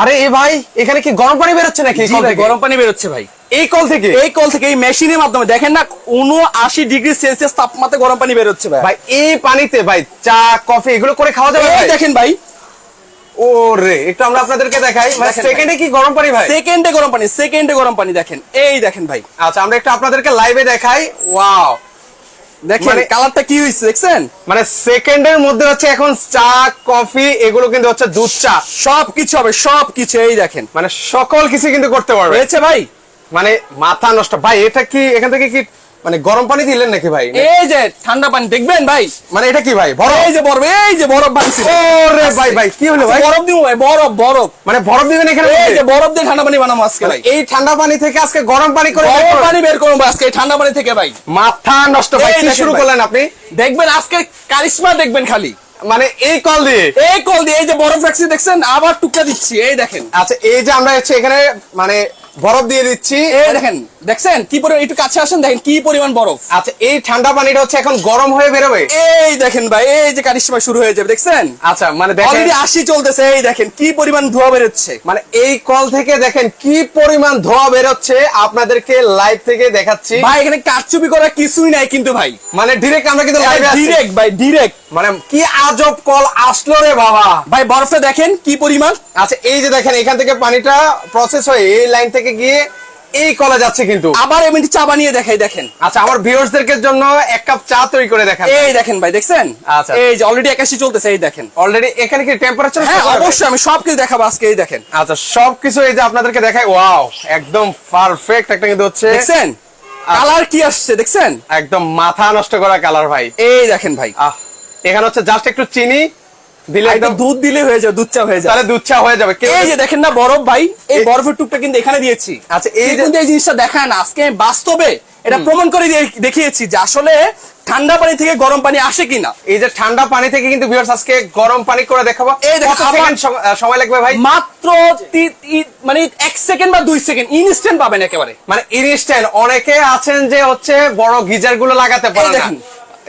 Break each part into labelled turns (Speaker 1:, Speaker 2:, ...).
Speaker 1: আরে এ ভাই এখানে কি গরম পানি বেরোচ্ছে নাকি
Speaker 2: গরম পানি বেরোচ্ছে ভাই।
Speaker 1: এই কল থেকে?
Speaker 2: এই কল থেকে এই মেশিনের মাধ্যমে। দেখেন না উনআশি ডিগ্রি সেলসিয়াস তাপমাত্রা গরম পানি বেরোচ্ছে ভাই।
Speaker 1: ভাই এই পানিতে ভাই চা কফি এগুলো করে খাওয়া যাবে
Speaker 2: দেখেন ভাই।
Speaker 1: ওরে একটু আমরা আপনাদেরকে দেখাই। মানে সেকেন্ডে কি গরম পানি ভাই?
Speaker 2: সেকেন্ডে গরম পানি সেকেন্ডে গরম পানি দেখেন। এই দেখেন ভাই।
Speaker 1: আচ্ছা আমরা একটু আপনাদেরকে লাইভে দেখাই। ওয়াও
Speaker 2: দেখেন
Speaker 1: মানে-
Speaker 2: কালারটা কি হয়েছে দেখছেন?
Speaker 1: মানে সেকেন্ডের মধ্যে হচ্ছে এখন চা কফি এগুলো কিন্তু হচ্ছে দুধ চা।
Speaker 2: সব কিছু হবে সব কিছু এই দেখেন।
Speaker 1: মানে সকল কিছু কিন্তু করতে পারবে।
Speaker 2: হয়েছে ভাই?
Speaker 1: মানে মাথা নষ্ট। ভাই এটা কি এখান থেকে কি মানে গরম পানি দিলেন নাকি ভাই?
Speaker 2: এই যে ঠান্ডা পানি দেখবেন ভাই?
Speaker 1: মানে এটা কি ভাই বরফ?
Speaker 2: এই যে বরফ এই যে বরফ বানছি
Speaker 1: ওরে ভাই ভাই কি হলো ভাই?
Speaker 2: বরফ দিব ভাই বরফ বরফ।
Speaker 1: মানে বরফ দিবেন এখানে
Speaker 2: এই যে বরফ দিয়ে ঠান্ডা পানি বানাবো আজকে ভাই।
Speaker 1: এই ঠান্ডা পানি থেকে আজকে গরম পানি করে
Speaker 2: গরম পানি বের করব আজকে এই ঠান্ডা পানি থেকে ভাই।
Speaker 1: মাথা নষ্ট ভাই কি শুরু করলেন আপনি?
Speaker 2: দেখবেন আজকে কারিশমা দেখবেন খালি।
Speaker 1: মানে এই কল দিয়ে?
Speaker 2: এই কল দিয়ে এই যে বরফ রাখছি দেখছেন? আবার টুকরা দিচ্ছি এই দেখেন।
Speaker 1: আচ্ছা এই যে আমরা হচ্ছে এখানে মানে বরফ দিয়ে দিচ্ছি।
Speaker 2: এই দেখেন দেখছেন? কি পরিমাণ একটু কাছে আসেন দেখেন কি পরিমাণ বরফ।
Speaker 1: আচ্ছা এই ঠান্ডা পানিটা হচ্ছে এখন গরম হয়ে বেরোবে?
Speaker 2: এই দেখেন ভাই এই যে কারিশমা শুরু হয়ে যাবে দেখছেন?
Speaker 1: আচ্ছা মানে দেখেন
Speaker 2: অলরেডি আশি চলতেছে এই দেখেন কি পরিমাণ ধোয়া বেরোচ্ছে।
Speaker 1: মানে এই কল থেকে দেখেন কি পরিমাণ ধোয়া বেরোচ্ছে আপনাদেরকে লাইভ থেকে দেখাচ্ছি।
Speaker 2: ভাই এখানে কারচুপি করা কিছুই নাই কিন্তু ভাই।
Speaker 1: মানে ডিরেক্ট আমরা কিন্তু লাইভে আছি।
Speaker 2: ডিরেক্ট ভাই ডিরেক্ট
Speaker 1: মানে কি আজব কল আসলো রে বাবা।
Speaker 2: ভাই বরফটা দেখেন কি পরিমাণ।
Speaker 1: আচ্ছা এই যে দেখেন এখান থেকে পানিটা প্রসেস হয়ে এই লাইন থেকে গিয়ে এই কলে যাচ্ছে কিন্তু।
Speaker 2: আবার এমনি চা বানিয়ে দেখাই দেখেন।
Speaker 1: আচ্ছা আমার ভিউয়ার্সদেরকে জন্য এক কাপ চা তৈরি করে দেখান।
Speaker 2: এই দেখেন ভাই দেখছেন?
Speaker 1: আচ্ছা।
Speaker 2: এই যে অলরেডি একাশি চলতেছে এই দেখেন।
Speaker 1: অলরেডি এখানে কি টেম্পারেচার
Speaker 2: হ্যাঁ অবশ্যই আমি সব কিছু দেখাবো আজকে এই দেখেন।
Speaker 1: আচ্ছা সবকিছু এই যে আপনাদেরকে দেখাই ওয়াও একদম পারফেক্ট একটা কিন্তু হচ্ছে।
Speaker 2: দেখছেন? কালার কি আসছে দেখছেন?
Speaker 1: একদম মাথা নষ্ট করা কালার ভাই।
Speaker 2: এই দেখেন ভাই।
Speaker 1: আহ এখানে হচ্ছে জাস্ট একটু চিনি দিলে একদম
Speaker 2: দুধ দিলে হয়ে যাবে দুধ চা হয়ে যাবে।
Speaker 1: তাহলে দুধ চা হয়ে যাবে।
Speaker 2: এই যে দেখেন না বরফ ভাই এই বরফের টুকটা কিন্তু এখানে দিয়েছি।
Speaker 1: আচ্ছা, এই
Speaker 2: কিন্তু এই জিনিসটা দেখায় না। আজকে বাস্তবে এটা প্রমাণ করে দেখিয়েছি যে আসলে ঠান্ডা পানি থেকে গরম পানি আসে কিনা।
Speaker 1: এই যে ঠান্ডা পানি থেকে কিন্তু ভিউয়ার্স আজকে গরম পানি করে দেখাবো।
Speaker 2: এই
Speaker 1: সেকেন্ড সময় লাগবে ভাই?
Speaker 2: মাত্র মানে এক সেকেন্ড বা দুই সেকেন্ড ইনস্ট্যান্ট পাবেন একেবারে।
Speaker 1: মানে ইনস্ট্যান্ট অনেকে আছেন যে হচ্ছে বড় গিজারগুলো লাগাতে পারে না।
Speaker 2: দেখেন।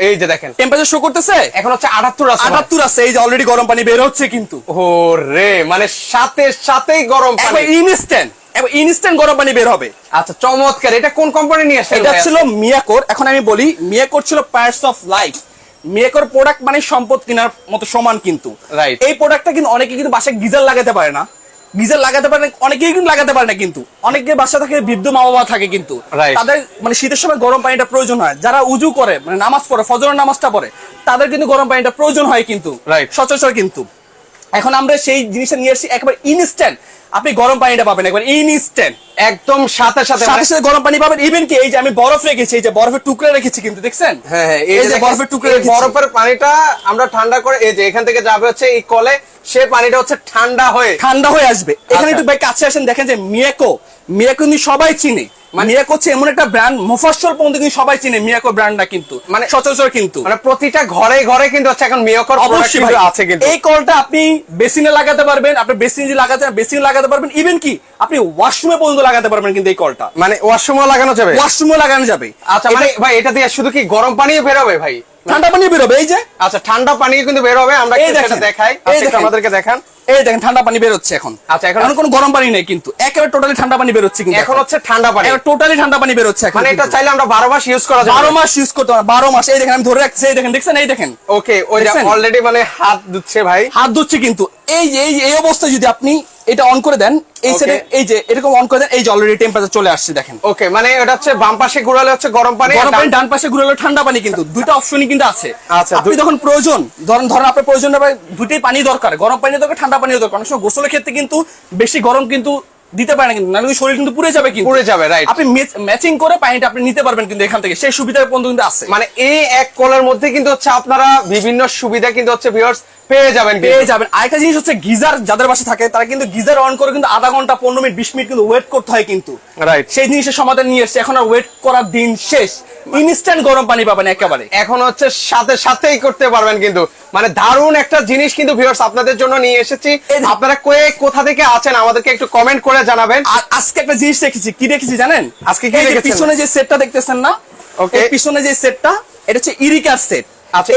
Speaker 1: এই যে দেখেন।
Speaker 2: টেম্পারেচার শো করতেছে?
Speaker 1: এখন হচ্ছে আটাত্তর আছে ভাই।
Speaker 2: আটাত্তর আছে এই যে অলরেডি গরম পানি বের হচ্ছে কিন্তু।
Speaker 1: ও রে মানে সাথে সাথেই গরম পানি।
Speaker 2: ইনস্ট্যান্ট একবার ইনস্ট্যান্ট গরম পানি বের হবে।
Speaker 1: আচ্ছা চমৎকার। এটা কোন কোম্পানি নিয়ে আসছেন
Speaker 2: এটা
Speaker 1: ভাই?
Speaker 2: ছিল মিয়াকোর। এখন আমি বলি মিয়াকোর ছিল পার্টস অফ লাইফ মিয়াকোর প্রোডাক্ট মানে সম্পদ কেনার মতো সমান কিন্তু. এই প্রোডাক্টটা কিন্তু অনেকে কিন্তু বাসায় গিজার লাগাতে পারে না। গিজার লাগাতে পারে অনেকেই কিন্তু লাগাতে পারে না কিন্তু। অনেকে বাসা থাকে বৃদ্ধ মা বাবা থাকে কিন্তু। তাদের মানে শীতের সময় গরম পানিটা প্রয়োজন হয়। যারা উজু করে মানে নামাজ পড়ে ফজরের নামাজটা পড়ে তাদের কিন্তু গরম পানিটা প্রয়োজন হয় কিন্তু। সচরাচর কিন্তু। এখন আমরা সেই জিনিসটা নিয়ে এসেছি একবার ইনস্ট্যান্ট আপনি গরম পানিটা পাবেন একবার ইনস্ট্যান্ট
Speaker 1: একদম সাথে সাথে
Speaker 2: সাথে
Speaker 1: মানে-
Speaker 2: সাথে গরম পানি পাবেন। ইভেন কি এই যে আমি বরফ রেখেছি এই যে বরফের টুকরা রেখেছি কিন্তু দেখছেন?
Speaker 1: হ্যাঁ হ্যাঁ
Speaker 2: এই যে বরফের টুকরা
Speaker 1: বরফের পানিটা আমরা ঠান্ডা করে এই যে এখান থেকে যাবে হচ্ছে এই কলে সে পানিটা হচ্ছে ঠান্ডা হয়ে
Speaker 2: ঠান্ডা হয়ে আসবে। এখানে
Speaker 1: আচ্ছা।
Speaker 2: একটু ভাই কাছে আসেন দেখেন যে মিয়াকো। মিয়াকো কিন্তু সবাই চিনে। মানে মিয়াকো হচ্ছে এমন একটা ব্র্যান্ড মুফাসল পর্যন্ত কিন্তু সবাই চিনে মিয়াকো ব্র্যান্ডটা কিন্তু। মানে
Speaker 1: মানে-
Speaker 2: সচরাচর কিন্তু।
Speaker 1: মানে প্রতিটা ঘরে ঘরে কিন্তু হচ্ছে এখন মিয়কর
Speaker 2: অবশ্যই
Speaker 1: আছে কিন্তু।
Speaker 2: এই কলটা আপনি বেসিনে লাগাতে পারবেন আপনি বেসিন লাগাতে বেসিনে লাগাতে পারবেন ইভেন কি আপনি ওয়াশরুমে পর্যন্ত লাগাতে পারবেন কিন্তু এই কলটা।
Speaker 1: মানে লাগানো যাবে?
Speaker 2: ওয়াশরুমে লাগানো যাবে।
Speaker 1: আচ্ছা মানে ভাই এটা দিয়ে শুধু কি গরম পানি বেরোবে ভাই?
Speaker 2: ঠান্ডা পানি বেরোবে এই যে।
Speaker 1: আচ্ছা ঠান্ডা পানি কিন্তু বেরোবে আমরা। সেটা দেখাই।
Speaker 2: এই
Speaker 1: আচ্ছা,
Speaker 2: দেখেন।
Speaker 1: আমাদেরকে দেখান।
Speaker 2: এই দেখেন ঠান্ডা পানি বেরোচ্ছে এখন।
Speaker 1: আচ্ছা, এখন-
Speaker 2: কোনো গরম পানি নেই কিন্তু একেবারে টোটালি ঠান্ডা পানি বেরোচ্ছে কিন্তু
Speaker 1: এখন হচ্ছে ঠান্ডা পানি।
Speaker 2: টোটালি ঠান্ডা পানি বেরোচ্ছে এখন
Speaker 1: মানে এটা চাইলে আমরা বারো মাস ইউজ করা যাবে।
Speaker 2: বারো মাস ইউজ করতে পারবেন বারো মাস। এই দেখেন আমি ধরে রাখছি এই দেখেন দেখছেন? এই দেখেন।
Speaker 1: ওকে ওই? অলরেডি মানে হাত দিচ্ছে ভাই।
Speaker 2: হাত ধুচ্ছে কিন্তু। এই এই এই অবস্থায় যদি আপনি এটা অন করে দেন। এই সাইডে এই যে এরকম অন করে দেন এই যে অলরেডি টেম্পারেচার চলে আসছে দেখেন।
Speaker 1: ওকে মানে এটা হচ্ছে বাম পাশে ঘুরালে হচ্ছে গরম পানি
Speaker 2: গরম পানি
Speaker 1: ডান-
Speaker 2: পাশে ঘুরে হলো ঠান্ডা পানি কিন্তু। দুইটা অপশনই কিন্তু আছে।
Speaker 1: আচ্ছা,
Speaker 2: আপনি যখন প্রয়োজন। ধরেন ধরেন আপনার প্রয়োজন হবে দুইটাই পানি দরকার। গরম পানি দরকার ঠান্ডা পানি দরকার। অনেক সময় গোসলের ক্ষেত্রে কিন্তু বেশি গরম কিন্তু দিতে পারে না কিন্তু। নাহলে শরীর কিন্তু পুড়ে যাবে কিন্তু।
Speaker 1: পুড়ে যাবে, রাইট
Speaker 2: আপনি ম্যাচিং করে পানিটা আপনি নিতে পারবেন কিন্তু এখান থেকে। সেই সুবিধা পর্যন্ত কিন্তু আছে।
Speaker 1: মানে এই এক কলের মধ্যে কিন্তু হচ্ছে আপনারা বিভিন্ন সুবিধা কিন্তু হচ্ছে ভিউয়ার্স পেয়ে যাবেন
Speaker 2: পেয়ে যাবেন। আরেকটা জিনিস হচ্ছে গিজার যাদের বাসা থাকে তারা কিন্তু গিজার অন করে কিন্তু আধা ঘণ্টা পনেরো মিনিট বিশ মিনিট কিন্তু ওয়েট করতে হয় কিন্তু।
Speaker 1: Right.
Speaker 2: সেই জিনিসের সমাধান নিয়ে এসছে। এখন আর ওয়েট করার দিন শেষ। ইনস্ট্যান্ট গরম পানি পাবেন একেবারে।
Speaker 1: এখন হচ্ছে সাথে সাথেই করতে পারবেন কিন্তু। মানে দারুণ একটা জিনিস কিন্তু ভিউয়ার্স আপনাদের জন্য নিয়ে এসেছি। আপনারা কয়ে কোথা থেকে আছেন আমাদেরকে একটু কমেন্ট করে জানাবেন।
Speaker 2: আর আজকে একটা জিনিস দেখেছি। কি দেখেছি জানেন?
Speaker 1: আজকে কি?
Speaker 2: পিছনে যে সেটটা দেখতেছেন না. এই পিছনে যে সেটটা এটা হচ্ছে ইরিকার সেট
Speaker 1: আচ্ছা,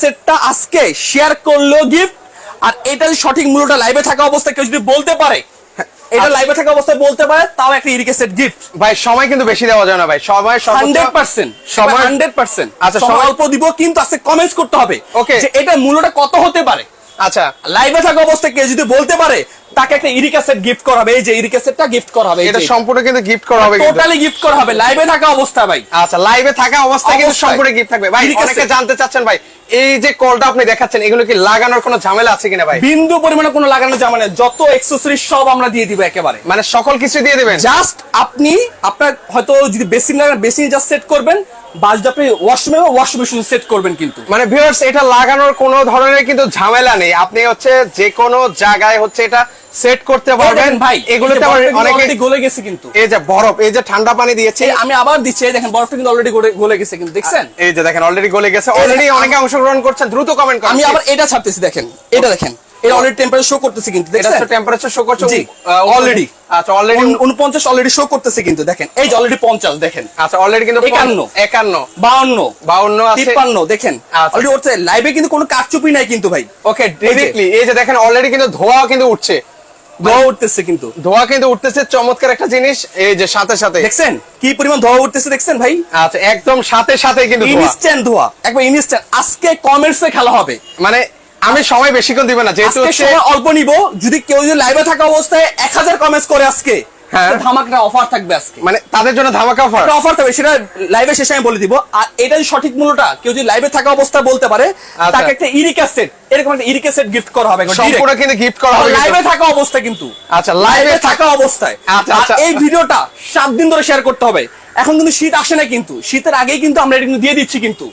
Speaker 2: সেটটা আজকে শেয়ার করল গিফট আর এটা সঠিক মূল্যটা লাইভে থাকা অবস্থায় কেউ যদি বলতে পারে এটা
Speaker 1: আচ্ছা।
Speaker 2: লাইভে থাকা অবস্থায় বলতে পারে তাও একটা ইরিকেসের গিফট
Speaker 1: ভাই সময় কিন্তু বেশি দেওয়া যায় না ভাই। সময় সর্বোচ্চ-
Speaker 2: হান্ড্রেড পার্সেন্ট
Speaker 1: সময়
Speaker 2: হান্ড্রেড পার্সেন্ট।
Speaker 1: আচ্ছা,
Speaker 2: আচ্ছা
Speaker 1: সময়-
Speaker 2: অল্প দিব কিন্তু আজকে কমেন্টস করতে হবে
Speaker 1: ওকে
Speaker 2: যে এটা মূল্যটা কত হতে পারে।
Speaker 1: আচ্ছা
Speaker 2: লাইভে থাকা অবস্থায় কেউ যদি বলতে পারে তাকে একটা ইরিকা সেট গিফট করা হবে। এই যে ইরিকা সেটটা গিফট করা হবে
Speaker 1: এটা সম্পূর্ণ কিন্তু গিফট করা হবে
Speaker 2: টোটালি গিফট করা হবে। লাইভে থাকা অবস্থা ভাই।
Speaker 1: আচ্ছা লাইভে থাকা অবস্থায় কিন্তু সম্পূর্ণ গিফট থাকবে। ভাই। অনেকে জানতে চাচ্ছেন ভাই এই যে কলটা আপনি দেখাচ্ছেন এগুলো কি লাগানোর কোনো ঝামেলা আছে কিনা ভাই?
Speaker 2: বিন্দু পরিমাণে কোনো লাগানো যাবে না যত এক্সেসরিজ সব আমরা দিয়ে দিব একেবারে।
Speaker 1: মানে সকল কিছু দিয়ে দিবেন?
Speaker 2: জাস্ট আপনি আপনার হয়তো যদি বেসিন লাগান বেসিন জাস্ট সেট করবেন বা যদি আপনি ওয়াশরুমে ওয়াশরুমে শুধু সেট করবেন কিন্তু।
Speaker 1: মানে ভিউয়ার্স এটা লাগানোর কোনো ধরনের কিন্তু ঝামেলা নেই। আপনি হচ্ছে যে কোনো জায়গায় হচ্ছে এটা সেট করতে পারবেন।
Speaker 2: ভাই
Speaker 1: এগুলোতে আবার অনেকে
Speaker 2: অনেকে গলে গেছে কিন্তু।
Speaker 1: এই যে বরফ এই যে ঠান্ডা পানি দিয়েছে।
Speaker 2: আমি আবার দিচ্ছি দেখেন বরফটা কিন্তু অলরেডি গলে গেছে কিন্তু দেখছেন?
Speaker 1: এই যে দেখেন অলরেডি গলে গেছে। অলরেডি অনেকে অংশগ্রহণ করছেন দ্রুত কমেন্ট করেন
Speaker 2: আমি আবার এটা ছাড়তেছি দেখেন এটা দেখেন। এটা অলরেডি টেম্পারেচার শো করতেছে কিন্তু
Speaker 1: এটা
Speaker 2: দেখছেন?
Speaker 1: টেম্পারেচার শো করছে অলরেডি আচ্ছা অলরেডি
Speaker 2: উনপঞ্চাশ অলরেডি শো করতেছে কিন্তু দেখেন। এই যে অলরেডি পঞ্চাশ দেখেন।
Speaker 1: আচ্ছা অলরেডি কিন্তু
Speaker 2: একান্ন।
Speaker 1: একান্ন।
Speaker 2: বাউন্ন।
Speaker 1: বাউন্ন আছে।
Speaker 2: তিপ্পান্ন দেখেন।
Speaker 1: আচ্ছা।
Speaker 2: অলরেডি ওর লাইভে কিন্তু কোনো নাই কিন্তু ভাই।
Speaker 1: ওকে ডিরেক্টলি এই যে দেখেন অলরেডি কিন্তু ধোঁয়াও কিন্তু উঠছে।
Speaker 2: ধোয়া উঠতেছে কিন্তু।
Speaker 1: ধোঁয়া কিন্তু উঠতেছে চমৎকার একটা জিনিস এই যে সাথে সাথে।
Speaker 2: দেখছেন? কি পরিমাণ ধোয়া উঠতেছে দেখছেন ভাই?
Speaker 1: আচ্ছা একদম সাথে সাথে কিন্তু ধোঁয়া।
Speaker 2: ইনস্ট্যান্ট ধোয়া। একবার ইনস্ট্যান্ট আজকে কমেন্টসে খেলা হবে।
Speaker 1: মানে আমি সময় বেশিক্ষণ দিবে না যেহেতু
Speaker 2: সময় অল্প নিব। যদি কেউ যদি লাইভে থাকা অবস্থায় এক হাজার কমেন্টস করে আজকে
Speaker 1: হ্যাঁ।
Speaker 2: ধামাকা অফার থাকবে আজকে।
Speaker 1: মানে তাদের জন্য ধামাকা অফার
Speaker 2: অফার থাকবে সেটা লাইভে শেষে আমি বলে দিব। আর এটা সঠিক মূল্যটা কেউ যদি লাইভে থাকা অবস্থায় বলতে পারে
Speaker 1: আচ্ছা।
Speaker 2: তাকে একটা ইরিকা সেট এরকম একটা ইরিকা সেট গিফট করা হবে।
Speaker 1: সম্পূর্ণ কিন্তু গিফট করা হবে
Speaker 2: লাইভে থাকা অবস্থা কিন্তু।
Speaker 1: আচ্ছা
Speaker 2: লাইভে
Speaker 1: লাইভে
Speaker 2: থাকা অবস্থায়।
Speaker 1: আচ্ছা, আচ্ছা।
Speaker 2: এই ভিডিওটা সাত দিন ধরে শেয়ার করতে হবে। এখন কিন্তু শীত আসে না কিন্তু। শীতের আগেই কিন্তু আমরা এটা কিন্তু দিয়ে দিচ্ছি কিন্তু।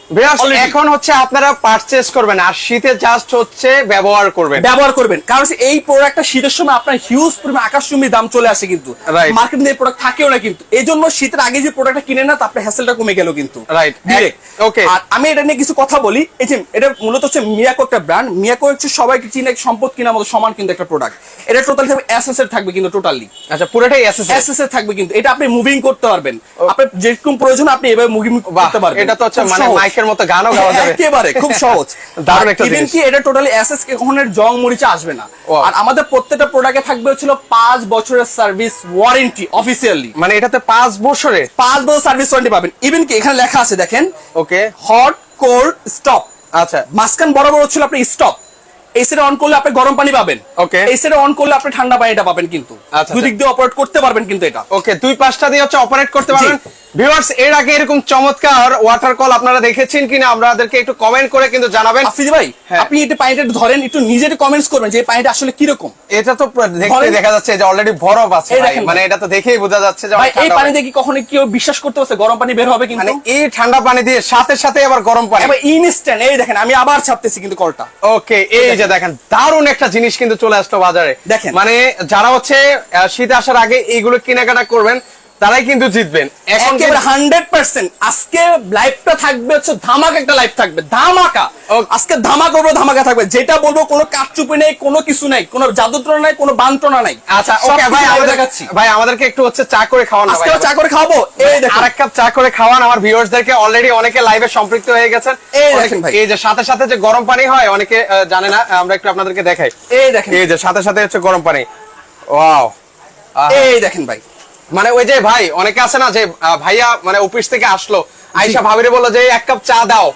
Speaker 1: এখন হচ্ছে আপনারা পারচেজ করবেন আর শীতে জাস্ট হচ্ছে ব্যবহার করবেন।
Speaker 2: ব্যবহার করবেন। কারণ এই প্রোডাক্টটা শীতের সময় আপনার হিউজ পরিমাণ আকাশচুম্বী দাম চলে আসে কিন্তু. মার্কেটে এই প্রোডাক্ট থাকেও না কিন্তু। এই জন্য শীতের আগে যে প্রোডাক্টটা কিনে না তারপরে হ্যাসেলটা কমে গেল কিন্তু।
Speaker 1: Right.
Speaker 2: Direct।
Speaker 1: Okay.
Speaker 2: আর আমি এটা নিয়ে কিছু কথা বলি। এই যে এটা মূলত হচ্ছে মিয়াকো একটা ব্র্যান্ড মিয়াকো হচ্ছে সবাইকে চিনে সম্পদ কিনার মতো সমান কিন্তু একটা প্রোডাক্ট এটা টোটালি থাকবে এসএস এর থাকবে কিন্তু টোটালি
Speaker 1: আচ্ছা পুরোটাই এসএসএস
Speaker 2: এসএস এর থাকবে কিন্তু। এটা আপনি মুভিং করতে পারবেন। আপনার যেরকম প্রয়োজন আপনি এভাবে মুভিং করতে পারবেন।
Speaker 1: এটা তো হচ্ছে মানে মাইকের মতো গানও গাওয়া যাবে।
Speaker 2: একেবারে খুব সহজ।
Speaker 1: দারুণ একটা
Speaker 2: ইভেন। কি এটা টোটালি এসএস কে কখনো জং মরিচা আসবে না. আর আমাদের প্রত্যেকটা প্রোডাক্টে থাকবে হচ্ছিল পাঁচ বছরের সার্ভিস ওয়ারেন্টি অফিসিয়ালি
Speaker 1: মানে এটাতে পাঁচ বছরে?
Speaker 2: পাঁচ বছর সার্ভিস ওয়ারেন্টি পাবেন। ইভেন কি এখানে লেখা আছে দেখেন।
Speaker 1: ওকে
Speaker 2: হট কোল্ড স্টপ
Speaker 1: আচ্ছা।
Speaker 2: মাঝখান বরাবর হচ্ছিল আপনি স্টপ সাইডে অন করলে আপনি গরম পানি পাবেন। ওকে এসিটা অন করলে আপনি ঠান্ডা পানিটা পাবেন কিন্তু।
Speaker 1: দুই
Speaker 2: দুদিক দিয়ে অপারেট করতে পারবেন কিন্তু এটা।
Speaker 1: ওকে দুই পাঁচটা দিয়ে হচ্ছে অপারেট করতে পারবেন। ভিউয়ার্স এর আগে এরকম চমৎকার ওয়াটার কল আপনারা দেখেছেন কিনা আমাদেরকে একটু কমেন্ট করে কিন্তু জানাবেন।
Speaker 2: আফিজ ভাই
Speaker 1: হ্যাঁ।
Speaker 2: আপনি এটা পানিটা ধরেন একটু কমেন্টস করবেন যে পানিটা আসলে কীরকম।
Speaker 1: এটা তো দেখতে দেখা যাচ্ছে যে অলরেডি বরফ আছে। মানে এটা তো দেখেই বোঝা যাচ্ছে যে
Speaker 2: ভাই এই পানি। দেখি কখনো কেউ বিশ্বাস করতে পারছে? গরম পানি বের হবে কিন্তু।
Speaker 1: মানে এই ঠান্ডা পানি দিয়ে সাথে সাথে আবার গরম পানি।
Speaker 2: এবার ইনস্ট্যান্ট এই দেখেন আমি আবার ছাপতেছি কিন্তু কলটা
Speaker 1: ওকে এই যে দেখেন। দারুণ একটা জিনিস কিন্তু চলে আসলো বাজারে।
Speaker 2: দেখেন।
Speaker 1: মানে যারা হচ্ছে শীত আসার আগে এইগুলো কেনাকাটা করবেন। তারাই কিন্তু জিতবেন। এখন
Speaker 2: একেবারে হান্ড্রেড পার্সেন্ট আজকে লাইফটা থাকবে হচ্ছে ধামাকা একটা লাইফ থাকবে। ধামাকা. আজকে ধামাকা করব ধামাকা থাকবে। যেটা বলব কোনো কাঠচুপি নেই কোনো কিছু নেই কোনো জাদুটনা নাই কোনো বান্টনা নাই।
Speaker 1: আচ্ছা ওকে ভাই আমাদের
Speaker 2: দেখাচ্ছি।
Speaker 1: ভাই আমাদেরকে একটু হচ্ছে চা করে খাওয়ান
Speaker 2: আজকে চা করে খাব এই দেখেন।
Speaker 1: আরেক কাপ চা করে খাওয়ান আমার ভিউয়ার্সদেরকে। অলরেডি অনেকে লাইভে সম্পৃক্ত হয়ে গেছেন।
Speaker 2: এই দেখেন ভাই।
Speaker 1: এই যে সাথে সাথে যে গরম পানি হয় অনেকে জানে না আমরা একটু আপনাদেরকে দেখাই।
Speaker 2: এই দেখেন।
Speaker 1: এই যে সাথে সাথে হচ্ছে গরম পানি। ওয়াও
Speaker 2: এই দেখেন ভাই।
Speaker 1: মানে ওই যে ভাই অনেকে আছে না যে ভাইয়া মানে অফিস থেকে আসলো আইসা ভাবিরে বলল যে এক কাপ চা দাও।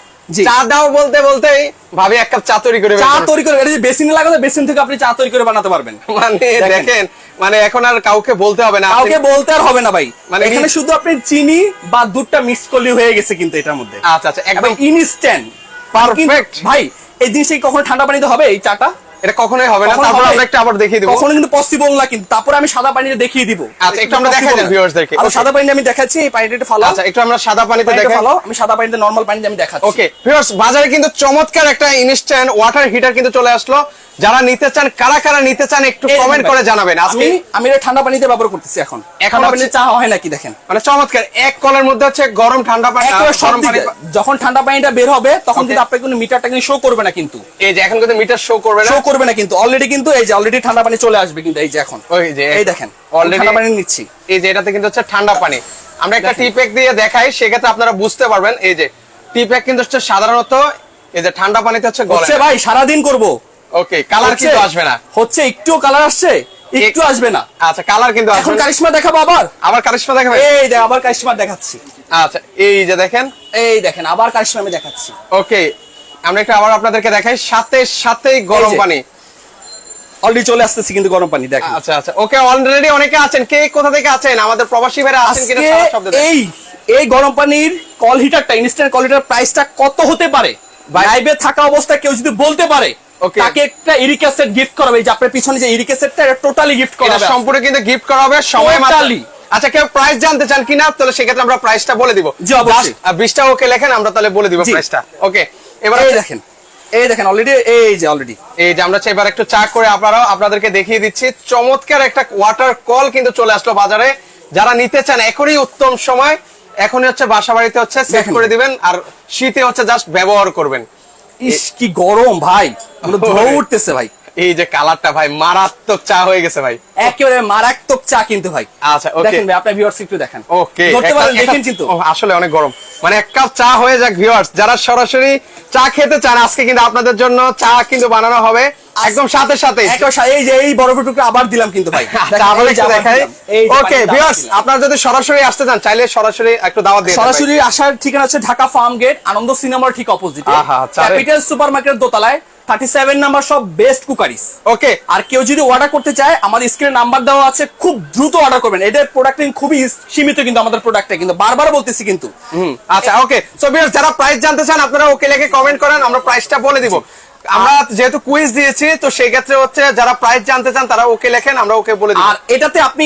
Speaker 1: চা দাও বলতে বলতেই ভাবি এক কাপ চা তৈরি করে
Speaker 2: চা তৈরি করে এটা যে বেসিনে থেকে আপনি চা তৈরি করে বানাতে পারবেন।
Speaker 1: মানে
Speaker 2: দেখেন।
Speaker 1: মানে এখন আর কাউকে বলতে হবে না।
Speaker 2: কাউকে বলতে আর হবে না ভাই।
Speaker 1: মানে
Speaker 2: এখানে শুধু আপনি চিনি বা দুধটা মিক্স করলে হয়ে গেছে কিন্তু এটার মধ্যে।
Speaker 1: আচ্ছা আচ্ছা
Speaker 2: একদম ইনস্ট্যান্ট
Speaker 1: Perfect.
Speaker 2: ভাই এই জিনিসটা কখনো ঠান্ডা পানিতে হবে এই চাটা?
Speaker 1: এটা কখনোই হবে না তারপর আমরা একটা আবার দেখিয়ে দিব।
Speaker 2: কখনো কিন্তু পসিবল না কিন্তু। তারপরে আমি সাদা পানিতে দেখিয়ে দিব।
Speaker 1: আচ্ছা, একটু আমরা দেখাই viewers-দেরকে।
Speaker 2: আর সাদা পানিতে আমি দেখাচ্ছি এই পানিটা একটু ফালো
Speaker 1: আচ্ছা একটু আমরা সাদা পানিতে দেখাই
Speaker 2: ফালো আমি সাদা পানিতে নরমাল পানিতে আমি দেখাচ্ছি।
Speaker 1: ওকে ভিউয়ার্স বাজারে কিন্তু চমৎকার একটা ইনস্ট্যান্ট ওয়াটার হিটার কিন্তু চলে আসলো। যারা নিতে চান কারা কারা নিতে চান একটু কমেন্ট করে জানাবেন। আজকে
Speaker 2: আমি এটা ঠান্ডা পানিতে ব্যবহার করতেছি এখন।
Speaker 1: এখন
Speaker 2: পানিতে চা হয় নাকি দেখেন?
Speaker 1: মানে চমৎকার এক কলের মধ্যে হচ্ছে গরম ঠান্ডা পানি গরম পানি
Speaker 2: যখন ঠান্ডা পানিটা বের হবে তখন. কিন্তু আপনার কোনো মিটারটা কিন্তু শো করবে না কিন্তু।
Speaker 1: এই যে এখন কিন্তু মিটার শো করবে না।
Speaker 2: করবে না কিন্তু অলরেডি কিন্তু এই যে অলরেডি ঠান্ডা পানি চলে আসবে কিন্তু এই যে এখন।
Speaker 1: ওই যে
Speaker 2: এই দেখেন অলরেডি ঠান্ডা পানি নিচ্ছি।
Speaker 1: এই যে এটাতে কিন্তু হচ্ছে ঠান্ডা পানি। আমরা একটা। টিপ্যাক দিয়ে দেখাই সেক্ষেত্রে আপনারা বুঝতে পারবেন এই যে টিপ্যাক কিন্তু হচ্ছে সাধারণত এই যে ঠান্ডা পানিতে হচ্ছে গলে
Speaker 2: ভাই সারাদিন করব।
Speaker 1: ওকে কালার কিন্তু আসবে না।
Speaker 2: হচ্ছে একটুও কালার আসছে একটু আসবে না।
Speaker 1: আচ্ছা কালার কিন্তু
Speaker 2: এখন কারিশমা দেখাবো আবার?
Speaker 1: আবার কারিশমা দেখাবে
Speaker 2: এই দেখ আবার কারিশমা দেখাচ্ছি।
Speaker 1: আচ্ছা এই যে দেখেন।
Speaker 2: এই দেখেন আবার কারিশমা আমি দেখাচ্ছি।
Speaker 1: ওকে আমরা একটু আবার আপনাদেরকে দেখাই। সাথে সাথে গরম। পানি।
Speaker 2: অলরেডি চলে আসতেছি কিন্তু গরম পানি দেখেন।
Speaker 1: আচ্ছা আচ্ছা। ওকে অলরেডি অনেকে আছেন। কে কোথা থেকে আছেন? আমাদের প্রবাসী ভাইরা আছেন কিনা সারা শব্দ দেন।
Speaker 2: এই এই গরম পানির কল হিটারটা ইনস্ট্যান্ট কল হিটার প্রাইসটা কত হতে পারে? লাইভে থাকা অবস্থায় কেউ যদি বলতে পারে. তাকে একটা ইরিকা সেট গিফট করাবে। এই যে আপনার পিছনে যে ইরিকা সেটটা এটা টোটালি গিফট
Speaker 1: এটা
Speaker 2: করাবে
Speaker 1: সম্পূর্ণ কিন্তু গিফট করা হবে সময়
Speaker 2: Totally.
Speaker 1: আচ্ছা কেউ প্রাইস জানতে চান কিনা তাহলে সেক্ষেত্রে আমরা প্রাইসটা বলে দিব।
Speaker 2: জি, অবশ্যই।
Speaker 1: বিশটা ওকে লেখেন আমরা তাহলে বলে দিব। প্রাইসটা ওকে। এবার
Speaker 2: দেখেন। এই দেখেন অলরেডি এই যে অলরেডি
Speaker 1: এই যে আমরা এবার একটু চা করে আপনারাও আপনাদেরকে দেখিয়ে দিচ্ছি। চমৎকার একটা ওয়াটার কল কিন্তু চলে আসলো বাজারে। যারা নিতে চান এখনই উত্তম সময়। এখনই হচ্ছে বাসা বাড়িতে হচ্ছে সেট করে দিবেন আর শীতে হচ্ছে জাস্ট ব্যবহার করবেন।
Speaker 2: ইস কি গরম ভাই। আমরা ধোয়া উঠতেছে ভাই।
Speaker 1: এই যে কালারটা ভাই মারাত্মক চা হয়ে গেছে ভাই।
Speaker 2: একেবারে মারাত্মক চা কিন্তু ভাই।
Speaker 1: আচ্ছা, ওকে।
Speaker 2: দেখেন ভাই আপনার ভিউয়ার্স একটু দেখেন।
Speaker 1: ওকে
Speaker 2: ধরতে পারেন দেখেন কিন্তু।
Speaker 1: আসলে অনেক গরম। মানে এক কাপ চা হয়ে যাক ভিউয়ার্স যারা সরাসরি চা খেতে চান আজকে কিন্তু আপনাদের জন্য চা কিন্তু বানানো হবে। একদম সাথে সাথে
Speaker 2: এই যে এই বরফের টুকরা আবার দিলাম কিন্তু ভাই।
Speaker 1: আচ্ছা, দেখাই। ওকে ভিউয়ার্স
Speaker 2: আপনার
Speaker 1: যদি সরাসরি আসতে চান চাইলে সরাসরি একটু দাওয়াত দিয়ে
Speaker 2: সরাসরি আসার ঠিকানা হচ্ছে ঢাকা ফার্ম গেট আনন্দ সিনেমার ঠিক অপোজিট ক্যাপিটাল সুপার মার্কেট দোতলায়। থার্টি সেভেন নাম্বার সব বেস্ট কুকারিস
Speaker 1: ওকে
Speaker 2: আর কেউ যদি অর্ডার করতে চায়, আমাদের স্ক্রিনে নাম্বার দেওয়া আছে, খুব দ্রুত অর্ডার করবেন। এদের প্রোডাক্ট খুবই সীমিত কিন্তু আমাদের প্রোডাক্টটা কিন্তু বারবার বলতেছি কিন্তু।
Speaker 1: আচ্ছা ওকে সো ভিউয়ার্স যারা প্রাইস জানতে চান, আপনারা ওকে লিখে কমেন্ট করেন, আমরা প্রাইসটা বলে দিব। আমরা যেহেতু কুইজ দিয়েছি, তো সেই ক্ষেত্রে হচ্ছে যারা প্রাইস জানতে চান, তারা ওকে লেখেন, আমরা ওকে বলে
Speaker 2: আর এটাতে আপনি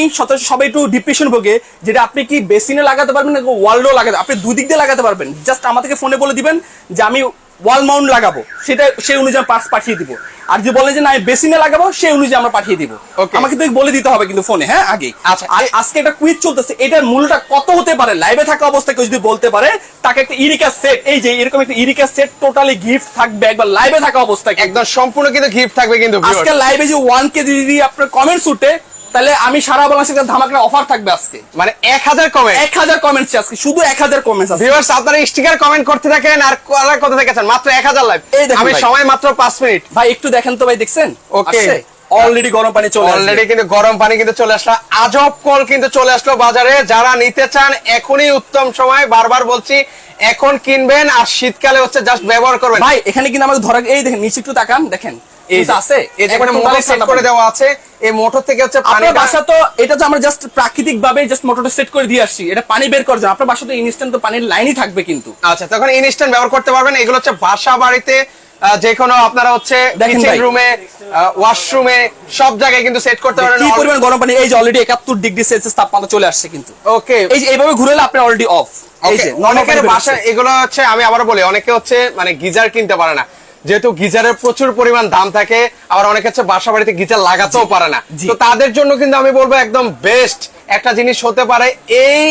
Speaker 2: সবাই একটু ডিপ্রেশন ভোগে, যেটা আপনি কি বেসিনে লাগাতে পারবেন না ওয়ালও লাগাতে আপনি দুদিক দিয়ে লাগাতে পারবেন? জাস্ট আমাদেরকে ফোনে বলে দিবেন যে আমি ওয়াল মাউন্ট লাগাবো সেটা সেই অনুযায়ী পার্টস পাঠিয়ে দিব। আর যদি বলে যে না আমি বেসিনে লাগাবো সেই অনুযায়ী আমরা পাঠিয়ে দিব। আমাকে তো বলে দিতে হবে কিন্তু ফোনে হ্যাঁ আগে।
Speaker 1: আচ্ছা,
Speaker 2: আর আজকে একটা কুইজ চলতেছে এটার মূল্যটা কত হতে পারে? লাইভে থাকা অবস্থায় কেউ যদি বলতে পারে তাকে একটা ইরিকা সেট এই যে এরকম একটা ইরিকা সেট টোটালি গিফট থাকবে একবার লাইভে থাকা অবস্থায়।
Speaker 1: একদম সম্পূর্ণ কিন্তু গিফট থাকবে কিন্তু
Speaker 2: আজকে লাইভে যে ওয়ান কে যদি আপনার কমেন্টস উঠে তাহলে আমি সারা বাংলাদেশে একটা ধামাকা অফার থাকবে আজকে।
Speaker 1: মানে এক হাজার কমেন্ট
Speaker 2: এক হাজার কমেন্টস আজকে শুধু এক হাজার কমেন্টস আছে।
Speaker 1: ভিউয়ার্স আপনারা স্টিকার কমেন্ট করতে থাকেন আর কারা কোথা থেকে আছেন মাত্র এক হাজার লাইভ
Speaker 2: এই দেখুন
Speaker 1: আমি সময় মাত্র পাঁচ মিনিট।
Speaker 2: ভাই একটু দেখেন তো ভাই দেখছেন?
Speaker 1: Okay.
Speaker 2: অলরেডি গরম পানি চলে
Speaker 1: অলরেডি
Speaker 2: অলরেডি
Speaker 1: কিন্তু গরম পানি কিন্তু চলে আসলো। আজব কল কিন্তু চলে আসলো বাজারে। যারা নিতে চান এখনই উত্তম সময়। বারবার বলছি এখন কিনবেন আর শীতকালে হচ্ছে জাস্ট ব্যবহার করবেন।
Speaker 2: ভাই এখানে কিন্তু আমাকে ধরা এই দেখেন নিচে একটু তাকান দেখেন। আছে
Speaker 1: এই যে মোটর সেট করে দেওয়া আছে এই মোটর থেকে হচ্ছে
Speaker 2: আপনার বাসা তো এটা তো আমরা জাস্ট প্রাকৃতিক ভাবে জাস্ট মোটরটা সেট করে দিয়ে আসছি। এটা পানি বের করার জন্য। আপনার বাসা তো ইনস্ট্যান্ট তো পানির লাইনই থাকবে কিন্তু।
Speaker 1: আচ্ছা তখন ইনস্ট্যান্ট ব্যবহার করতে পারবেন। এগুলো হচ্ছে বাসা বাড়িতে যে কোনো আপনারা হচ্ছে কিচেন রুমে ওয়াশরুমে সব জায়গায় কিন্তু সেট করতে
Speaker 2: কি পরিমাণ গরম পানি? এই যে অলরেডি একাত্তর ডিগ্রি সেলসিয়াস তাপমাত্রা চলে আসছে কিন্তু।
Speaker 1: ওকে
Speaker 2: এই যে এইভাবে আপনি অলরেডি অফ এই যে
Speaker 1: অনেকের
Speaker 2: হচ্ছে।
Speaker 1: এগুলো হচ্ছে আমি আবার বলি অনেকে হচ্ছে মানে গিজার কিনতে পারে না। যেহেতু গিজারের প্রচুর পরিমাণ দাম থাকে আবার অনেকে হচ্ছে বাসা বাড়িতে গিজার লাগাতেও পারে না। তো তাদের জন্য কিন্তু আমি বলব একদম বেস্ট একটা জিনিস হতে পারে এই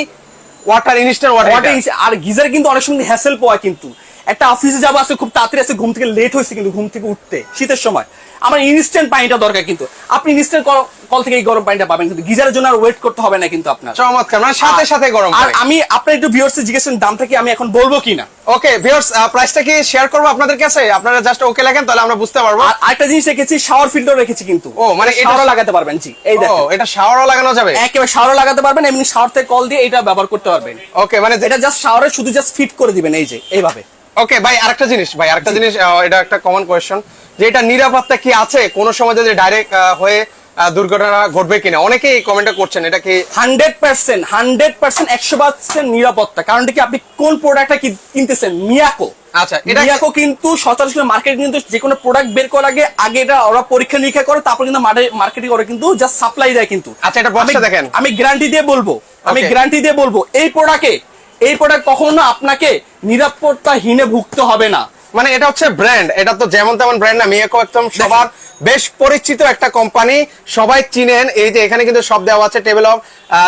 Speaker 1: ওয়াটার ইনস্ট্যান্ট ওয়াটার
Speaker 2: আর গিজার কিন্তু অনেক সময় হ্যাসেল পাওয়া কিন্তু। একটা অফিসে যাব আছে খুব তাড়াতাড়ি আছে ঘুম থেকে লেট হয়েছে কিন্তু ঘুম থেকে উঠতে শীতের সময়। আমার ইনস্ট্যান্ট পানিটা দরকার কিন্তু। আপনি ইনস্ট্যান্ট কল থেকে এই গরম পানিটা পাবেন কিন্তু। গিজারের জন্য আর ওয়েট করতে হবে না কিন্তু আপনার।
Speaker 1: চমৎকার মানে সাথে সাথে গরম
Speaker 2: আর আমি আপনার একটু ভিউয়ার্স জিজ্ঞেস করেন দামটা কি আমি এখন বলব কি না
Speaker 1: ওকে ভিউয়ার্স প্রাইসটা কি শেয়ার করব আপনাদের কাছে? আপনারা জাস্ট ওকে লেখেন তাহলে আমরা বুঝতে পারব।
Speaker 2: আর একটা জিনিস রেখেছি শাওয়ার ফিল্টার রেখেছি কিন্তু।
Speaker 1: ও, মানে এটা-
Speaker 2: শাওয়ার লাগাতে পারবেন জি এই দেখো
Speaker 1: এটা শাওয়ারও লাগানো যাবে?
Speaker 2: একেবারে শাওয়ার লাগাতে পারবেন এমনি শাওয়ার থেকে কল দিয়ে এটা ব্যবহার করতে পারবেন।
Speaker 1: ওকে মানে
Speaker 2: এটা জাস্ট শাওয়ারে শুধু জাস্ট ফিট করে দিবেন এই যে এইভাবে।
Speaker 1: ওকে ভাই আরেকটা জিনিস ভাই আরেকটা জিনিস এটা একটা কমন কোয়েশ্চন যে এটা নিরাপত্তা কি আছে? কোনো সময় যদি ডাইরেক্ট হয়ে দুর্ঘটনা ঘটবে কিনা? অনেকেই কমেন্টে করছেন এটা কি
Speaker 2: হান্ড্রেড পার্সেন্ট হান্ড্রেড পার্সেন্ট একশো পার্সেন্ট নিরাপত্তা। কারণ কি আপনি কোন প্রোডাক্টটা কি কিনতেছেন? মিয়াকো
Speaker 1: আচ্ছা, এটা-
Speaker 2: মিয়াকো কিন্তু সচরাচর মার্কেটে কিন্তু যে কোনো প্রোডাক্ট বের করার আগে আগে এটা ওরা পরীক্ষা নিরীক্ষা করে তারপর কিন্তু মার্কেটিং করে কিন্তু জাস্ট সাপ্লাই দেয় কিন্তু।
Speaker 1: আচ্ছা, এটা বক্সটা দেখেন।
Speaker 2: আমি গ্যারান্টি দিয়ে বলব আমি গ্যারান্টি দিয়ে বলব এই প্রোডাক্টে এই প্রোডাক্ট কখনো আপনাকে নিরাপত্তাহীনে ভুগতে হবে না।
Speaker 1: মানে এটা হচ্ছে ব্র্যান্ড এটা তো যেমন তেমন ব্র্যান্ড না মিয়াকো একদম সবার বেশ পরিচিত একটা কোম্পানি সবাই চিনেন এই যে এখানে কিন্তু সব দেওয়া আছে টেবিল অফ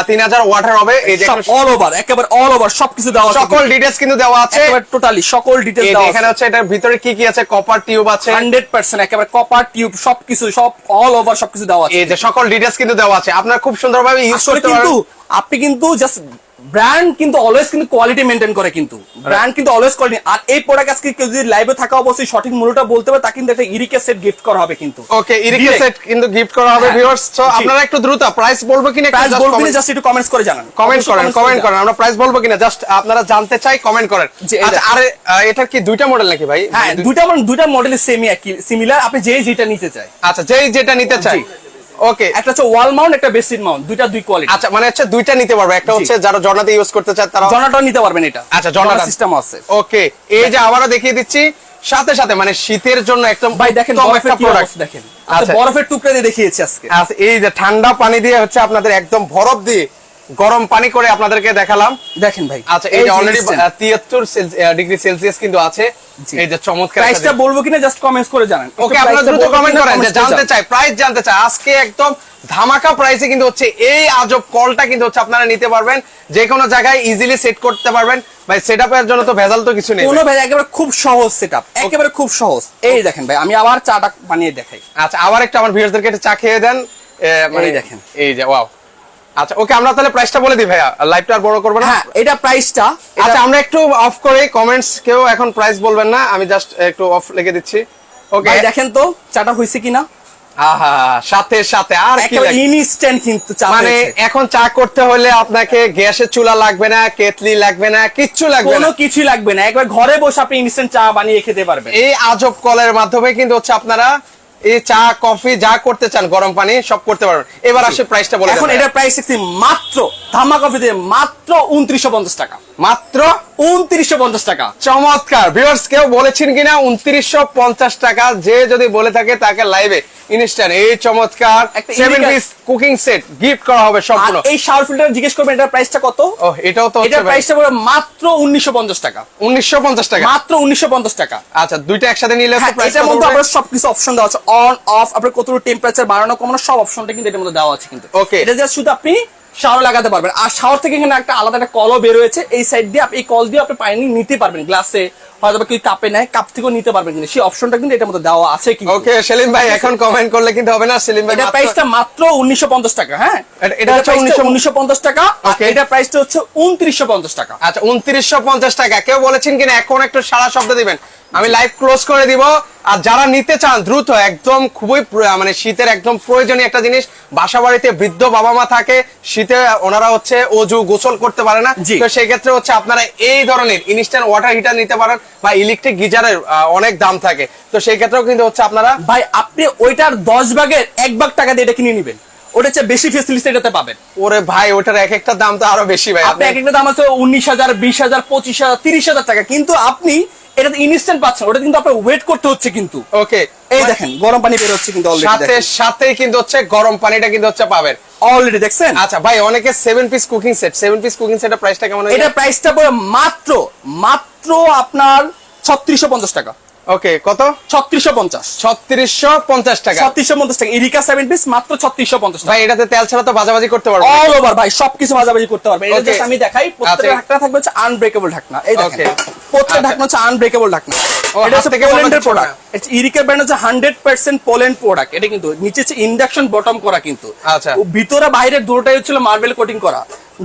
Speaker 1: তিন হাজার ওয়াটার হবে। এই যে
Speaker 2: অল ওভার একেবারে অল ওভার সবকিছু দেওয়া আছে।
Speaker 1: সকল ডিটেলস কিন্তু দেওয়া আছে।
Speaker 2: টোটালি সকল ডিটেলস দেওয়া
Speaker 1: এখানে হচ্ছে এটার ভিতরে কি কি আছে? কপার টিউব আছে।
Speaker 2: হান্ড্রেড পার্সেন্ট একেবারে কপার টিউব সবকিছু সব অল ওভার সবকিছু দেওয়া আছে।
Speaker 1: এই যে সকল ডিটেলস কিন্তু দেওয়া আছে। আপনারা খুব সুন্দরভাবে ইউজ করতে
Speaker 2: কিন্তু আপনি কিন্তু জাস্ট ব্র্যান্ড কিন্তু অলওয়েজ কিন্তু কোয়ালিটি মেনটেন করে কিন্তু। ব্র্যান্ড কিন্তু অলওয়েজ কোয়ালিটি আর এই প্রোডাক্ট আজকে কেউ যদি লাইভে থাকা অবশ্যই সঠিক মূল্যটা বলতে পারে তাকে কিন্তু একটা ইরিকে সেট গিফট করা হবে কিন্তু।
Speaker 1: ওকে ইরিকে সেট কিন্তু গিফট করা হবে
Speaker 2: হ্যাঁ।
Speaker 1: ভিউয়ার্স তো আপনারা একটু দ্রুত প্রাইস বলব কিনা
Speaker 2: প্রাইস বলবেন জাস্ট একটু কমেন্টস করে জানান।
Speaker 1: কমেন্ট করেন কমেন্ট করেন আমরা প্রাইস বলব কিনা? জাস্ট আপনারা জানতে চাই কমেন্ট করেন। আচ্ছা আরে এটার কি দুইটা মডেল নাকি ভাই?
Speaker 2: হ্যাঁ
Speaker 1: দুই-
Speaker 2: দুইটা মডেল দুইটা মডেলের সেমি একই সিমিলার আপনি যেই যেটা নিতে চাই।
Speaker 1: আচ্ছা যেই যেটা নিতে চাই। ওকে
Speaker 2: একটা হচ্ছে ওয়াল মাউন্ট একটা বেসিন মাউন্ট দুইটা দুই কোয়ালিটি
Speaker 1: আচ্ছা মানে হচ্ছে দুইটা নিতে পারবে। একটা হচ্ছে যারা জর্নাতে ইউজ করতে চায় তারা
Speaker 2: জর্নাটা নিতে পারবেন এটা।
Speaker 1: আচ্ছা, জর্নাটা
Speaker 2: সিস্টেম আছে।
Speaker 1: ওকে এই যে আবারও দেখিয়ে দিচ্ছি সাথে সাথে মানে শীতের জন্য একদম
Speaker 2: ভাই দেখেন
Speaker 1: একটা প্রোডাক্ট
Speaker 2: দেখেন। আচ্ছা। বরফের টুকরা দিয়ে দেখিয়েছি আজকে।
Speaker 1: আচ্ছা এই যে ঠান্ডা পানি দিয়ে হচ্ছে আপনাদের একদম বরফ দিয়ে গরম পানি করে আপনাদেরকে দেখালাম।
Speaker 2: দেখেন ভাই
Speaker 1: আচ্ছা এই যে অলরেডি তিয়াত্তর ডিগ্রি সেলসিয়াস কিন্তু আছে। এই যে চমৎকার
Speaker 2: প্রাইসটা বলব কিনা জাস্ট কমেন্টস করে জানান।
Speaker 1: ওকে আপনারা দ্রুত কমেন্ট করেন যে জানতে চাই প্রাইস জানতে চাই। আজকে একদম ধামাকা প্রাইসে কিন্তু হচ্ছে এই আজব কলটা কিন্তু হচ্ছে আপনারা নিতে পারবেন। যে কোনো জায়গায় ইজিলি সেট করতে পারবেন। ভাই সেটআপের জন্য তো ভেজাল তো কিছু নেই
Speaker 2: কোনো ভাই। একেবারে খুব সহজ সেটআপ একেবারে খুব সহজ। এই দেখেন ভাই আমি আবার চাটা বানিয়ে দেখাই।
Speaker 1: আচ্ছা আবার একটা আমার ভিউয়ারদেরকে একটা চা খেয়ে দেন। মানে
Speaker 2: এই দেখেন।
Speaker 1: এই যে ওয়াও আচ্ছা ওকে আমরা তাহলে প্রাইসটা বলে দিই ভাইয়া। লাইভটা আর বড় করব না?
Speaker 2: হ্যাঁ এটা প্রাইসটা
Speaker 1: আচ্ছা আমরা একটু অফ করে কমেন্টস কেউ এখন প্রাইস বলবেন না আমি জাস্ট একটু অফ লিখে দিচ্ছি। ওকে
Speaker 2: ভাই দেখেন তো চাটা হয়েছে কিনা?
Speaker 1: আহা সাথে সাথে আর কি?
Speaker 2: ইনস্ট্যান্ট কিন্তু চা
Speaker 1: মানে এখন চা করতে হলে আপনাকে গ্যাসের চুলা লাগবে না কেতলি লাগবে না কিচ্ছু লাগবে
Speaker 2: কোনো
Speaker 1: না।
Speaker 2: কিছুই লাগবে না। একবার ঘরে বসে আপনি ইনস্ট্যান্ট চা বানিয়ে খেতে পারবেন।
Speaker 1: এই আজব কলের মাধ্যমে কিন্তু হচ্ছে আপনারা এই চা কফি যা করতে চান গরম পানি সব করতে পারবেন। এবার আসে প্রাইসটা বলে
Speaker 2: এখন এটা প্রাইস মাত্র ধামা কফিতে মাত্র উনত্রিশশো পঞ্চাশ টাকা।
Speaker 1: মাত্র
Speaker 2: উনত্রিশশো পঞ্চাশ টাকা।
Speaker 1: চমৎকার ভিউয়ার্স কেউ বলেছেন কিনা? উনত্রিশশো পঞ্চাশ টাকা যে যদি বলে থাকে তাকে লাইভে ইনস্ট্যান্ট এই চমৎকার seven piece cooking set gift করা হবে সম্পূর্ণ।
Speaker 2: এই শাওয়ার ফিল্টার জিজ্ঞেস করবেন এটার প্রাইসটা কত?
Speaker 1: ও এটাও তো
Speaker 2: এটার প্রাইসটা মাত্র উনিশশো পঞ্চাশ টাকা।
Speaker 1: উনিশশো পঞ্চাশ টাকা।
Speaker 2: মাত্র উনিশশো পঞ্চাশ টাকা।
Speaker 1: আচ্ছা দুইটা একসাথে নিলে
Speaker 2: হ্যাঁ, এটার মধ্যে আপনার সবকিছু অপশন দেওয়া আছে। অন অফ আপনার কতটুকু টেম্পারেচার বাড়ানো কমানো সব অপশনটা কিন্তু এটার মধ্যে দেওয়া আছে কিন্তু।
Speaker 1: Okay.
Speaker 2: এটা জাস্ট শুধু আপনি শাওয়ার লাগাতে পারবেন। আর শাওয়ার থেকে এখানে একটা আলাদা একটা কলও বের হয়েছে। এই সাইড দিয়ে আপনি এই কল দিয়ে আপনি পানি নিতে পারবেন গ্লাসে হয়তো কেউ কাপে নেয় কাপ থেকেও নিতে পারবেন কিন্তু সেই অপশনটা কিন্তু এটার মধ্যে দেওয়া আছে কিন্তু।
Speaker 1: ওকে সেলিম ভাই এখন কমেন্ট করলে কিন্তু হবে না। সেলিম ভাই
Speaker 2: এটা প্রাইসটা মাত্র উনিশশো পঞ্চাশ টাকা হ্যাঁ?
Speaker 1: এটা- হচ্ছে
Speaker 2: উনিশশো পঞ্চাশ টাকা আর এটা প্রাইসটা হচ্ছে উনত্রিশশো পঞ্চাশ টাকা।
Speaker 1: আচ্ছা উনত্রিশশো পঞ্চাশ টাকা। কেউ বলেছেন কিনা? এখন একটু সারা শব্দ দিবেন। আমি লাইভ ক্লোজ করে দিব। আর যারা নিতে চান দ্রুত একদম খুবই মানে শীতের একদম প্রয়োজনীয় একটা জিনিস। বাসা বাড়িতে বৃদ্ধ বাবা মা থাকে শীতে ওনারা হচ্ছে অজু গোসল করতে পারে না। তো সেই ক্ষেত্রে হচ্ছে আপনারা এই ধরনের ইনস্ট্যান্ট ওয়াটার হিটার নিতে পারেন। বা ইলেকট্রিক গিজারের অনেক দাম থাকে। তো সেই ক্ষেত্রেও কিন্তু হচ্ছে আপনারা
Speaker 2: ভাই আপনি ওইটার দশ ভাগের এক ভাগ টাকা দিয়ে এটা কিনে নেবেন। ওটা চেয়ে বেশি ফেসিলিটি এটাতে পাবেন।
Speaker 1: ওরে ভাই ওটার এক একটা দাম তো আরও বেশি ভাই।
Speaker 2: আপনি এক একটা দাম আছে উনিশ হাজার বিশ হাজার পঁচিশ হাজার তিরিশ হাজার টাকা। কিন্তু আপনি এটা ইনস্ট্যান্ট পাচ্ছেন ওটা কিন্তু আপনার ওয়েট করতে হচ্ছে কিন্তু।
Speaker 1: ওকে
Speaker 2: এই দেখেন গরম পানি বের হচ্ছে কিন্তু
Speaker 1: সাথে সাথেই কিন্তু হচ্ছে গরম পানিটা কিন্তু হচ্ছে পাবেন।
Speaker 2: অলরেডি দেখছেন?
Speaker 1: আচ্ছা ভাই অনেকে seven piece cooking set seven piece cooking সেটের প্রাইসটা কেমন
Speaker 2: এটা প্রাইসটা পড়ে মাত্র মাত্র আপনার ছত্রিশশো পঞ্চাশ টাকা।
Speaker 1: ওকে কত?
Speaker 2: ছত্রিশশো পঞ্চাশ।
Speaker 1: ছত্রিশশো পঞ্চাশ টাকা।
Speaker 2: ছত্রিশশো পঞ্চাশ টাকা। ইরিকা সেভেন পিস মাত্র ছত্রিশশো পঞ্চাশ
Speaker 1: ভাই এটাতে তেল ছাড়া তো বাজাবাজি করতে পারব
Speaker 2: অল ওভার ভাই সবকিছু ভাজাভাজি করতে পারবে। এটা
Speaker 1: Okay.
Speaker 2: আমি দেখাই প্রত্যেকটা
Speaker 1: আচ্ছা।
Speaker 2: ঢাকনা থাকবে হচ্ছে আনব্রেকেবল ঢাকনা। এই দেখেন। প্রত্যেকটা। ঢাকনা হচ্ছে আনব্রেকেবল ঢাকনা। এটা হচ্ছে পোল্যান্ডের প্রোডাক্ট ইরিকের ব্র্যান্ড হচ্ছে হান্ড্রেড পার্সেন্ট পোল্যান্ড প্রোডাক্ট এটা কিন্তু নিচে হচ্ছে ইন্ডাকশন বটম করা কিন্তু।
Speaker 1: আচ্ছা।
Speaker 2: ভিতরে বাইরে দুটোটাই হচ্ছিল মার্বেল কোটিং করা।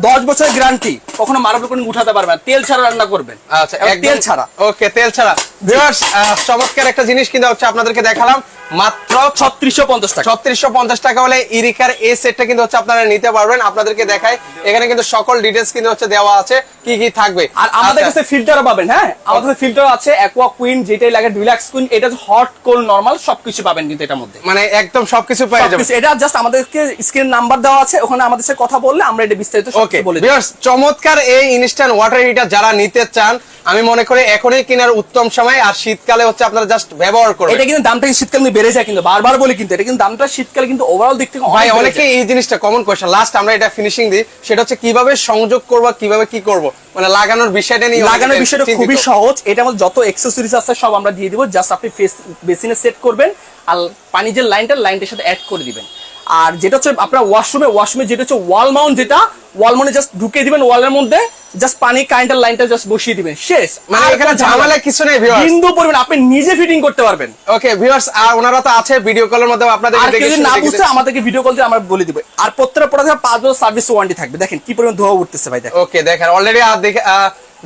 Speaker 2: দশ বছরের গ্যারান্টি কখনো মার্বেল কোটিং উঠাতে পারবে না। তেল ছাড়া রান্না করবেন।
Speaker 1: আচ্ছা
Speaker 2: তেল ছাড়া।
Speaker 1: ওকে তেল ছাড়া। চমৎকার একটা জিনিস কিন্তু হচ্ছে আপনাদেরকে দেখালাম। মাত্র
Speaker 2: ছত্রিশশো পঞ্চাশ টাকা।
Speaker 1: ছত্রিশশো পঞ্চাশ টাকা হলে ইরিকার এই সেটটা কিন্তু হচ্ছে আপনারা নিতে পারবেন। আপনাদেরকে দেখাই এখানে কিন্তু সকল ডিটেলস কিন্তু হচ্ছে দেওয়া আছে কি কি থাকবে।
Speaker 2: আর আমাদের
Speaker 1: আচ্ছা।
Speaker 2: কাছে ফিল্টারও পাবেন হ্যাঁ? আমাদের কাছে ফিল্টার আছে অ্যাকোয়া কুইন যেটাই লাগে ডিলাক্স কুইন এটা হট নরমাল সবকিছু পাবেন কিন্তু এটার মধ্যে।
Speaker 1: মানে একদম সবকিছু যাবেন।
Speaker 2: সবকিছু- এটা জাস্ট আমাদেরকে স্ক্রিন নাম্বার দেওয়া আছে ওখানে আমাদের সাথে কথা বললে আমরা এটা বিস্তারিত
Speaker 1: ওকে ভিউয়ার্স চমৎকার এই ইনস্ট্যান্ট ওয়াটার হিটার যারা নিতে চান আমি মনে করি এখনই কেনার উত্তম সময় আর শীতকালে হচ্ছে আপনারা জাস্ট ব্যবহার করবেন।
Speaker 2: এটা কিন্তু দামটা শীতকালে বেড়ে যায় কিন্তু বারবার বলি কিন্তু এটা কিন্তু দামটা শীতকালে কিন্তু ওভারঅল দিক থেকে
Speaker 1: ভাই
Speaker 2: অনেকে
Speaker 1: এই জিনিসটা কমন কোয়েশ্চেন লাস্ট আমরা এটা ফিনিশিং দিই সেটা হচ্ছে কীভাবে সংযোগ করব কীভাবে কি করব? মানে লাগানোর বিষয়টা নিয়ে
Speaker 2: লাগানোর বিষয়টা খুবই সহজ এটা আমাদের যত অ্যাকসেসরিজ আছে সব আমরা দিয়ে দিব জাস্ট আপনি ফেস বেসিনে সেট করবেন আর পানি যে লাইনটা লাইনটার সাথে অ্যাড করে দিবেন। আর যেটা হচ্ছে আপনার ওয়াশরুমে ওয়াশরুমে যেটা হচ্ছে ওয়াল মাউন্ট যেটা ওয়াল মাউন্টে জাস্ট ঢুকিয়ে দিবেন ওয়ালের মধ্যে জাস্ট পানি কারেন্টের লাইনটা জাস্ট বসিয়ে দিবেন। শেষ।
Speaker 1: মানে এখানে ঝামেলা কিছু নেই ভিউয়ার্স
Speaker 2: বিন্দু পরিমাণ আপনি নিজে ফিটিং করতে পারবেন।
Speaker 1: ওকে ভিউয়ার্স আর ওনারা তো আছে ভিডিও কলের মধ্যে আপনাদের
Speaker 2: আর যদি না বুঝতে আমাদেরকে ভিডিও কল দিয়ে আমরা বলে দিব। আর প্রত্যেকটা প্রোডাক্টে পাঁচ বছর সার্ভিস ওয়ারেন্টি থাকবে। দেখেন কি পরিমাণ ধোয়া উঠতেছে ভাই দেখেন।
Speaker 1: ওকে দেখেন অলরেডি আর দেখে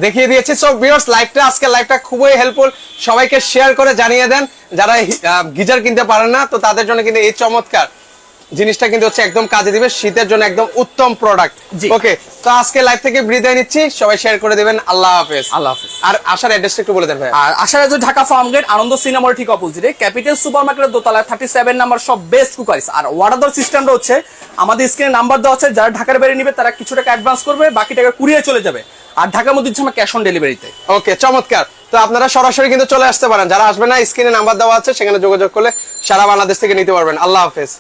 Speaker 1: দেখিয়ে দিয়েছি। সো ভিউয়ার্স লাইভটা আজকে লাইভটা খুবই হেল্পফুল সবাইকে শেয়ার করে জানিয়ে দেন। যারা গিজার কিনতে পারেন না তো তাদের জন্য কিন্তু এই চমৎকার। জিনিসটা কিন্তু হচ্ছে একদম কাজে দিবে শীতের জন্য একদম উত্তম প্রোডাক্ট ওকে তো আজকে লাইভ থেকে বিদায় নিচ্ছি সবাই শেয়ার করে দিবেন আল্লাহ হাফেজ।
Speaker 2: আল্লাহ হাফেজ।
Speaker 1: আর আসার অ্যাড্রেসটা একটু বলে দেন ভাই।
Speaker 2: আর আশা রাজ্য ঢাকা ফার্ম গেট আনন্দ সিনেমার ঠিক অপোজিটে ক্যাপিটাল সুপার মার্কেটের দোতলায় থার্টি সেভেন নাম্বার সব বেস্ট কুকারিস আর অর্ডার সিস্টেমটা হচ্ছে আমাদের স্ক্রিনে নাম্বার দেওয়া আছে যারা ঢাকার বাইরে নেবে তারা কিছু টাকা অ্যাডভান্স করবে বাকি টাকা কুড়িয়ে চলে যাবে। আর ঢাকার মধ্যে দিচ্ছে আমরা ক্যাশ অন ডেলিভারিতে
Speaker 1: ওকে চমৎকার। তো আপনারা সরাসরি কিন্তু চলে আসতে পারেন। যারা আসবে না স্ক্রিনে নাম্বার দেওয়া আছে সেখানে যোগাযোগ করলে সারা বাংলাদেশ থেকে নিতে পারবেন। আল্লাহ হাফেজ।